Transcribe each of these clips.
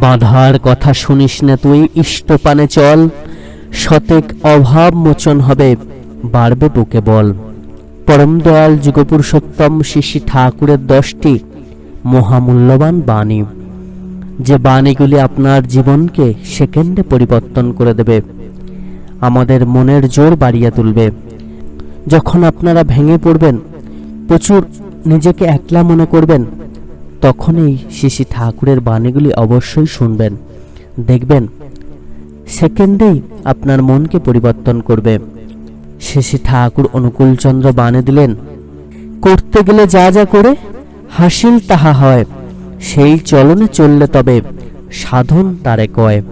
বাধার কথা শুনিস না তুই ইষ্টপানে চল। শতেক অভাব মোচন হবে, বাড়বে বুকে বল। পরম দয়াল যুগপুরুষোত্তম শিশি ঠাকুরের দশটি মহামূল্যবান বাণী। যে বাণীগুলি আপনার জীবনকে সেকেন্ডে পরিবর্তন করে দেবে, আমাদের মনের জোর বাড়িয়ে তুলবে। যখন আপনারা ভেঙে পড়বেন, প্রচুর নিজেকে একলা মনে করবেন তখন এই শিশি ঠাকুরের বাণীগুলি অবশ্যই শুনবেন। দেখবেন, সেকেন্ডেই আপনার মনকে পরিবর্তন করবে। শিশি ঠাকুর অনুকূলচন্দ্র বাণী দিলেন, করতে গেলে যা যা করে, হাসিল তাহা হয়। সেই চলনে চললে তবে সাধন তারে কয়।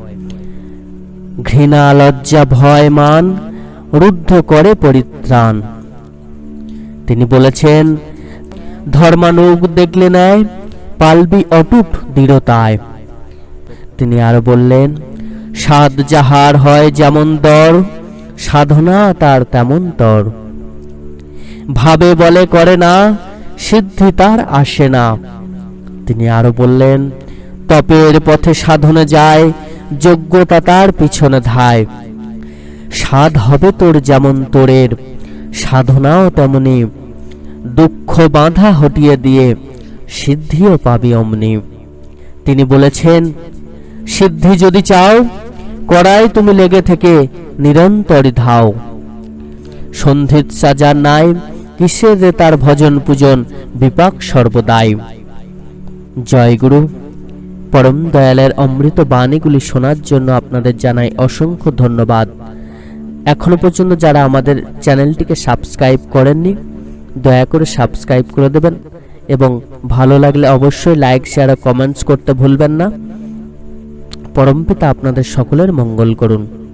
ঘৃণা, লজ্জা, ভয়, মান রুদ্ধ করে পরিত্রাণ। তিনি বলেছেন, ধর্মানুগ দেখলে নেয় পালবি অটুট দৃঢ়তায়। তিনি আরও বললেন সাদ যাহার হয় যেমন দর, সাধনা তার তেমন তর। ভাবে বলে করে না, সিদ্ধি তার আসে না। তিনি আরও বললেন, তপের পথে সাধনে যায়, যোগ্যতা তার পিছনে ধায়। সাধ হবে তোর যেমন তোরের, সাধনাও তেমনি। দুঃখ বাঁধা হটিয়ে দিয়ে সিদ্ধিও পাবি অমনি। তিনি বলেছেন, সিদ্ধি যদি চাও, কড়াই তুমি লেগে থেকে নিরন্তরই ধাও। সন্ধিত সাজার নাই কিসের রে তার ভজন পূজন বিপাক সর্বদাই। জয় গুরু, পরম দয়ালের অমৃত বাণীগুলি শোনার জন্য আপনাদের জানাই অসংখ্য ধন্যবাদ। এখনও পর্যন্ত যারা আমাদের চ্যানেলটিকে সাবস্ক্রাইব করেননি, দয়া করে সাবস্ক্রাইব করে দেবেন। এবং ভালো লাগলে অবশ্যই লাইক শেয়ার কমেন্টস করতে ভুলবেন না। পরমপিতা আপনাদের সকলের মঙ্গল করুন।